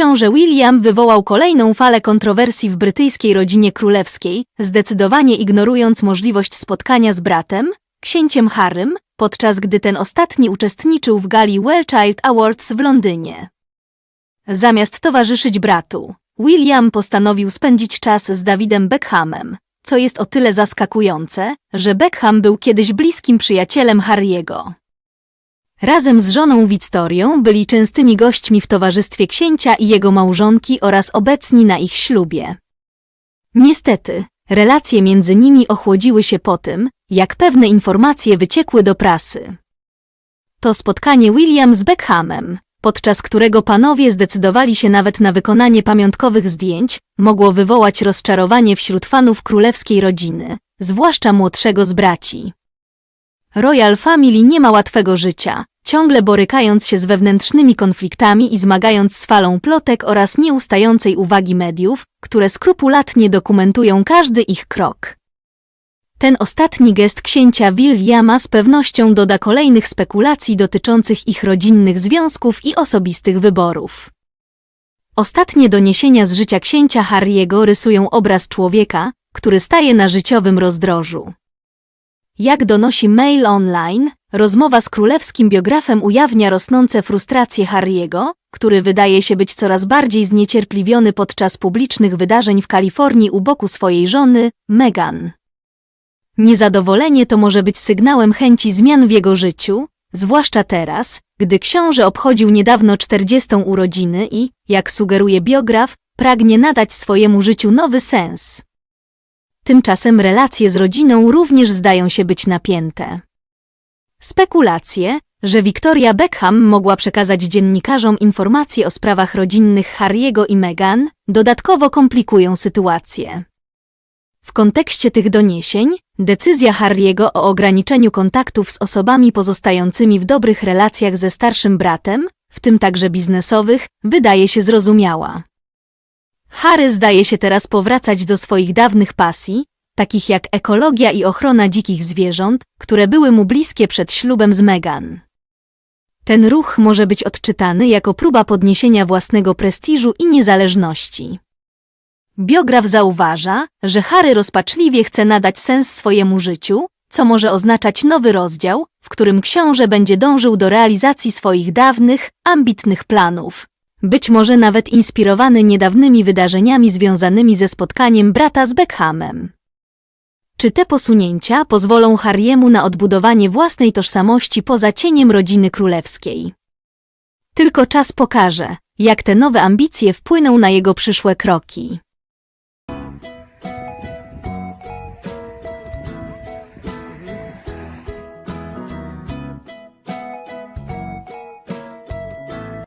książę William wywołał kolejną falę kontrowersji w brytyjskiej rodzinie królewskiej, zdecydowanie ignorując możliwość spotkania z bratem, księciem Harrym, podczas gdy ten ostatni uczestniczył w gali Well Child Awards w Londynie. Zamiast towarzyszyć bratu, William postanowił spędzić czas z Davidem Beckhamem, co jest o tyle zaskakujące, że Beckham był kiedyś bliskim przyjacielem Harry'ego. Razem z żoną Wiktorią byli częstymi gośćmi w towarzystwie księcia i jego małżonki oraz obecni na ich ślubie. Niestety, relacje między nimi ochłodziły się po tym, jak pewne informacje wyciekły do prasy. To spotkanie William z Beckhamem, podczas którego panowie zdecydowali się nawet na wykonanie pamiątkowych zdjęć, mogło wywołać rozczarowanie wśród fanów królewskiej rodziny, zwłaszcza młodszego z braci. Royal Family nie ma łatwego życia, ciągle borykając się z wewnętrznymi konfliktami i zmagając z falą plotek oraz nieustającej uwagi mediów, które skrupulatnie dokumentują każdy ich krok. Ten ostatni gest księcia Williama z pewnością doda kolejnych spekulacji dotyczących ich rodzinnych związków i osobistych wyborów. Ostatnie doniesienia z życia księcia Harry'ego rysują obraz człowieka, który staje na życiowym rozdrożu. Jak donosi Mail Online, rozmowa z królewskim biografem ujawnia rosnące frustracje Harry'ego, który wydaje się być coraz bardziej zniecierpliwiony podczas publicznych wydarzeń w Kalifornii u boku swojej żony, Meghan. Niezadowolenie to może być sygnałem chęci zmian w jego życiu, zwłaszcza teraz, gdy książę obchodził niedawno 40. urodziny i, jak sugeruje biograf, pragnie nadać swojemu życiu nowy sens. Tymczasem relacje z rodziną również zdają się być napięte. Spekulacje, że Victoria Beckham mogła przekazać dziennikarzom informacje o sprawach rodzinnych Harry'ego i Meghan, dodatkowo komplikują sytuację. W kontekście tych doniesień, decyzja Harry'ego o ograniczeniu kontaktów z osobami pozostającymi w dobrych relacjach ze starszym bratem, w tym także biznesowych, wydaje się zrozumiała. Harry zdaje się teraz powracać do swoich dawnych pasji, takich jak ekologia i ochrona dzikich zwierząt, które były mu bliskie przed ślubem z Meghan. Ten ruch może być odczytany jako próba podniesienia własnego prestiżu i niezależności. Biograf zauważa, że Harry rozpaczliwie chce nadać sens swojemu życiu, co może oznaczać nowy rozdział, w którym książę będzie dążył do realizacji swoich dawnych, ambitnych planów. Być może nawet inspirowany niedawnymi wydarzeniami związanymi ze spotkaniem brata z Beckhamem. Czy te posunięcia pozwolą Harry'emu na odbudowanie własnej tożsamości poza cieniem rodziny królewskiej? Tylko czas pokaże, jak te nowe ambicje wpłyną na jego przyszłe kroki.